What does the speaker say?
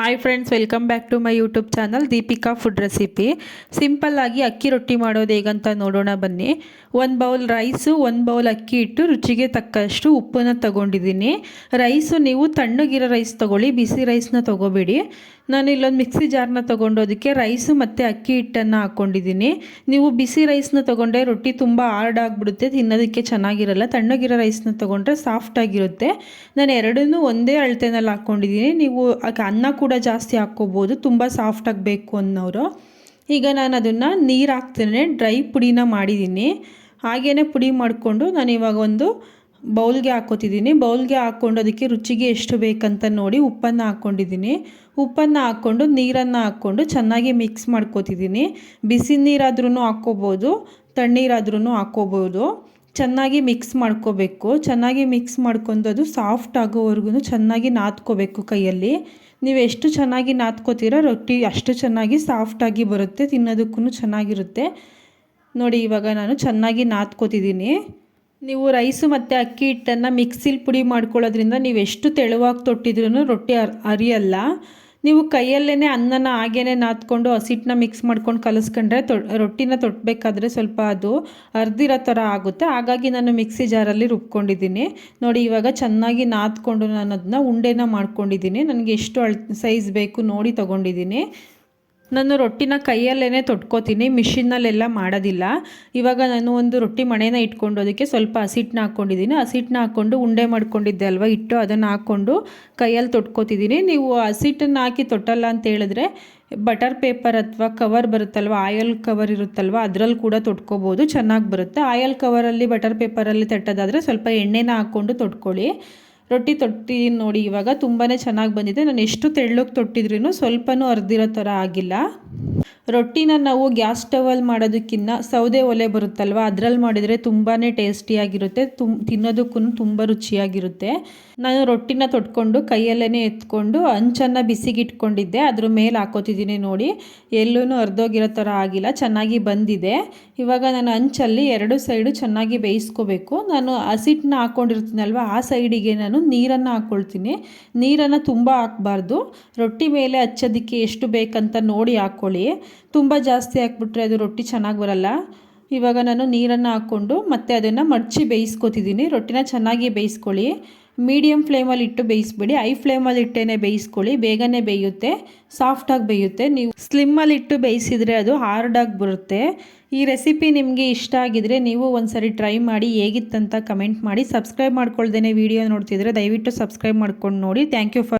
Hi friends welcome back to my YouTube channel Deepika food recipe ಸಿಂಪಲ್ಲಾಗಿ ಅಕ್ಕಿ ರೊಟ್ಟಿ ಮಾಡೋದು ಹೇಗಂತ ನೋಡೋಣ ಬನ್ನಿ. ಒಂದು ಬೌಲ್ ರೈಸು ಒಂದು ಬೌಲ್ ಅಕ್ಕಿ ಇಟ್ಟು ರುಚಿಗೆ ತಕ್ಕಷ್ಟು ಉಪ್ಪನ್ನು ತಗೊಂಡಿದ್ದೀನಿ. ರೈಸು ನೀವು ತಣ್ಣಗಿರೋ ರೈಸ್ ತೊಗೊಳ್ಳಿ, ಬಿಸಿ ರೈಸ್ನ ತೊಗೋಬೇಡಿ. ನಾನು ಇಲ್ಲೊಂದು ಮಿಕ್ಸಿ ಜಾರ್ನ ತೊಗೊಂಡೋದಕ್ಕೆ ರೈಸು ಮತ್ತು ಅಕ್ಕಿ ಹಿಟ್ಟನ್ನು ಹಾಕ್ಕೊಂಡಿದ್ದೀನಿ ನೀವು ಬಿಸಿ ರೈಸ್ನ ತೊಗೊಂಡ್ರೆ ರೊಟ್ಟಿ ತುಂಬ ಹಾರ್ಡ್ ಆಗಿಬಿಡುತ್ತೆ, ತಿನ್ನೋದಕ್ಕೆ ಚೆನ್ನಾಗಿರಲ್ಲ. ತಣ್ಣಗಿರೋ ರೈಸ್ನ ತೊಗೊಂಡ್ರೆ ಸಾಫ್ಟಾಗಿರುತ್ತೆ ನಾನು ಎರಡನ್ನೂ ಒಂದೇ ಅಳತೆನಲ್ಲಿ ಹಾಕ್ಕೊಂಡಿದ್ದೀನಿ ನೀವು ಅನ್ನ ಜಾಸ್ತಿ ಹಾಕ್ಕೋಬೋದು, ತುಂಬ ಸಾಫ್ಟ್ ಆಗಬೇಕು ಅನ್ನೋರು. ಈಗ ನಾನು ಅದನ್ನು ನೀರು ಹಾಕ್ತೇನೆ ಡ್ರೈ ಪುಡಿನ ಮಾಡಿದ್ದೀನಿ ಹಾಗೇ ಪುಡಿ ಮಾಡಿಕೊಂಡು ನಾನು ಇವಾಗ ಒಂದು ಬೌಲ್ಗೆ ಹಾಕ್ಕೊತಿದ್ದೀನಿ ಬೌಲ್ಗೆ ಹಾಕ್ಕೊಂಡು ಅದಕ್ಕೆ ರುಚಿಗೆ ಎಷ್ಟು ಬೇಕಂತ ನೋಡಿ ಉಪ್ಪನ್ನು ಹಾಕ್ಕೊಂಡಿದ್ದೀನಿ ಉಪ್ಪನ್ನು ಹಾಕ್ಕೊಂಡು, ನೀರನ್ನು ಹಾಕ್ಕೊಂಡು ಚೆನ್ನಾಗಿ ಮಿಕ್ಸ್ ಮಾಡ್ಕೋತಿದ್ದೀನಿ ಬಿಸಿ ನೀರಾದ್ರೂ ಹಾಕ್ಕೋಬೋದು ತಣ್ಣೀರಾದ್ರೂ ಹಾಕ್ಕೋಬೋದು. ಚೆನ್ನಾಗಿ ಮಿಕ್ಸ್ ಮಾಡ್ಕೋಬೇಕು. ಚೆನ್ನಾಗಿ ಮಿಕ್ಸ್ ಮಾಡ್ಕೊಂಡು ಅದು ಸಾಫ್ಟ್ ಆಗೋವರೆಗೂ ಚೆನ್ನಾಗಿ ನಾದ್ಕೋಬೇಕು ಕೈಯಲ್ಲಿ. ನೀವು ಎಷ್ಟು ಚೆನ್ನಾಗಿ ನಾದ್ಕೋತೀರೋ ರೊಟ್ಟಿ ಅಷ್ಟು ಚೆನ್ನಾಗಿ ಸಾಫ್ಟಾಗಿ ಬರುತ್ತೆ ತಿನ್ನೋದಕ್ಕೂ ಚೆನ್ನಾಗಿರುತ್ತೆ. ನೋಡಿ, ಇವಾಗ ನಾನು ಚೆನ್ನಾಗಿ ನಾದ್ಕೋತಿದ್ದೀನಿ. ನೀವು ರೈಸು ಮತ್ತು ಅಕ್ಕಿ ಹಿಟ್ಟನ್ನು ಮಿಕ್ಸಿಲಿ ಪುಡಿ ಮಾಡ್ಕೊಳ್ಳೋದ್ರಿಂದ ನೀವು ಎಷ್ಟು ತೆಳುವಾಗಿ ತೊಟ್ಟಿದ್ರೂ ರೊಟ್ಟಿ ಅರಿಯಲ್ಲ. ನೀವು ಕೈಯಲ್ಲೇ ಅನ್ನನ ಹಾಗೇ ನಾದ್ಕೊಂಡು ಹಸಿಟ್ಟನ್ನ ಮಿಕ್ಸ್ ಮಾಡ್ಕೊಂಡು ಕಲಿಸ್ಕೊಂಡ್ರೆ ತೊ ರೊಟ್ಟಿನ ತೊಟ್ಟಬೇಕಾದ್ರೆ ಸ್ವಲ್ಪ ಅದು ಅರ್ದಿರೋ ಥರ ಆಗುತ್ತೆ. ಹಾಗಾಗಿ ನಾನು ಮಿಕ್ಸಿ ಜಾರಲ್ಲಿ ರುಬ್ಕೊಂಡಿದ್ದೀನಿ. ನೋಡಿ, ಇವಾಗ ಚೆನ್ನಾಗಿ ನಾದ್ಕೊಂಡು ನಾನು ಅದನ್ನ ಉಂಡೆನ ಮಾಡ್ಕೊಂಡಿದ್ದೀನಿ. ನನಗೆ ಎಷ್ಟು ಅಳ್ ಸೈಜ್ ಬೇಕು ನೋಡಿ ತೊಗೊಂಡಿದ್ದೀನಿ. ನಾನು ರೊಟ್ಟಿನ ಕೈಯಲ್ಲೇ ತೊಟ್ಕೋತೀನಿ, ಮಿಷಿನ್ನಲ್ಲೆಲ್ಲ ಮಾಡೋದಿಲ್ಲ. ಇವಾಗ ನಾನು ಒಂದು ರೊಟ್ಟಿ ಮಣೆನ ಇಟ್ಕೊಂಡು ಅದಕ್ಕೆ ಸ್ವಲ್ಪ ಹಸಿಟ್ಟನ್ನ ಹಾಕ್ಕೊಂಡಿದ್ದೀನಿ. ಹಸಿಟ್ಟನ್ನ ಹಾಕ್ಕೊಂಡು ಉಂಡೆ ಮಾಡ್ಕೊಂಡಿದ್ದೆ ಅಲ್ವಾ, ಇಟ್ಟು ಅದನ್ನು ಹಾಕ್ಕೊಂಡು ಕೈಯಲ್ಲಿ ತೊಟ್ಕೋತಿದ್ದೀನಿ. ನೀವು ಹಸಿಟ್ಟನ್ನು ಹಾಕಿ ತೊಟ್ಟಲ್ಲ ಅಂತ ಹೇಳಿದ್ರೆ ಬಟರ್ ಪೇಪರ್ ಅಥವಾ ಕವರ್ ಬರುತ್ತಲ್ವ, ಆಯಲ್ ಕವರ್ ಇರುತ್ತಲ್ವ, ಅದರಲ್ಲಿ ಕೂಡ ತೊಟ್ಕೋಬೋದು, ಚೆನ್ನಾಗಿ ಬರುತ್ತೆ. ಆಯಲ್ ಕವರಲ್ಲಿ, ಬಟರ್ ಪೇಪರಲ್ಲಿ ತಟ್ಟೋದಾದರೆ ಸ್ವಲ್ಪ ಎಣ್ಣೆನ ಹಾಕ್ಕೊಂಡು ತೊಟ್ಕೊಳ್ಳಿ. ರೊಟ್ಟಿ ತೊಟ್ಟಿದ್ದೀನಿ ನೋಡಿ ಇವಾಗ ತುಂಬಾ ಚೆನ್ನಾಗಿ ಬಂದಿದೆ. ನಾನು ಎಷ್ಟು ತೆಳ್ಳಗೆ ತೊಟ್ಟಿದ್ರೂ ಸ್ವಲ್ಪನೂ ಅರ್ದಿರೋ ಥರ ಆಗಿಲ್ಲ. ರೊಟ್ಟಿನ ನಾವು ಗ್ಯಾಸ್ ಸ್ಟವಲ್ಲಿ ಮಾಡೋದಕ್ಕಿಂತ ಸೌದೆ ಒಲೆ ಬರುತ್ತಲ್ವ? ಅದರಲ್ಲಿ ಮಾಡಿದರೆ ತುಂಬಾ ಟೇಸ್ಟಿಯಾಗಿರುತ್ತೆ ತುಂಬ ತಿನ್ನೋದಕ್ಕೂ ತುಂಬ ರುಚಿಯಾಗಿರುತ್ತೆ. ನಾನು ರೊಟ್ಟಿನ ತೊಟ್ಕೊಂಡು ಕೈಯಲ್ಲೇ ಎತ್ಕೊಂಡು ಹಂಚನ್ನು ಬಿಸಿಗಿಟ್ಕೊಂಡಿದ್ದೆ. ಅದ್ರ ಮೇಲೆ ಹಾಕೋತಿದ್ದೀನಿ ನೋಡಿ. ಎಲ್ಲೂ ಅರ್ಧೋಗಿರೋ ಥರ ಆಗಿಲ್ಲ, ಚೆನ್ನಾಗಿ ಬಂದಿದೆ. ಇವಾಗ ನಾನು ಹಂಚಲ್ಲಿ ಎರಡು ಸೈಡು ಚೆನ್ನಾಗಿ ಬೇಯಿಸ್ಕೋಬೇಕು. ನಾನು ಹಸಿಟ್ಟನ್ನ ಹಾಕ್ಕೊಂಡಿರ್ತೀನಲ್ವ ಆ ಸೈಡಿಗೆ ನಾನು ನೀರನ್ನು ಹಾಕ್ಕೊಳ್ತೀನಿ ನೀರನ್ನು ತುಂಬ ಹಾಕ್ಬಾರ್ದು. ರೊಟ್ಟಿ ಮೇಲೆ ಹಚ್ಚೋದಕ್ಕೆ ಎಷ್ಟು ಬೇಕಂತ ನೋಡಿ ಹಾಕ್ಕೊಳ್ಳಿ ತುಂಬ ಜಾಸ್ತಿ ಹಾಕ್ಬಿಟ್ರೆ ಅದು ರೊಟ್ಟಿ ಚೆನ್ನಾಗಿ ಬರಲ್ಲ. ಇವಾಗ ನಾನು ನೀರನ್ನು ಹಾಕ್ಕೊಂಡು ಮತ್ತೆ ಅದನ್ನು ಮಡಚಿ ಬೇಯಿಸ್ಕೊತಿದ್ದೀನಿ ರೊಟ್ಟಿನ ಚೆನ್ನಾಗಿ ಬೇಯಿಸ್ಕೊಳ್ಳಿ. ಮೀಡಿಯಮ್ ಫ್ಲೇಮಲ್ಲಿ ಇಟ್ಟು ಬೇಯಿಸ್ಬೇಡಿ. ಐ ಫ್ಲೇಮಲ್ಲಿ ಇಟ್ಟೇ ಬೇಯಿಸ್ಕೊಳ್ಳಿ. ಬೇಗನೆ ಬೇಯುತ್ತೆ. ಸಾಫ್ಟಾಗಿ ಬೇಯುತ್ತೆ. ನೀವು ಸ್ಲಿಮ್ಮಲ್ಲಿ ಇಟ್ಟು ಬೇಯಿಸಿದರೆ ಅದು ಹಾರ್ಡಾಗಿ ಬರುತ್ತೆ. ಈ ರೆಸಿಪಿ ನಿಮಗೆ ಇಷ್ಟ ಆಗಿದರೆ ನೀವು ಒಂದು ಸರಿ ಟ್ರೈ ಮಾಡಿ ಹೇಗಿತ್ತಂತ ಕಮೆಂಟ್ ಮಾಡಿ. ಸಬ್ಸ್ಕ್ರೈಬ್ ಮಾಡ್ಕೊಳ್ದೇ ವಿಡಿಯೋ ನೋಡ್ತಿದ್ರೆ ದಯವಿಟ್ಟು ಸಬ್ಸ್ಕ್ರೈಬ್ ಮಾಡ್ಕೊಂಡು ನೋಡಿ. Thank you for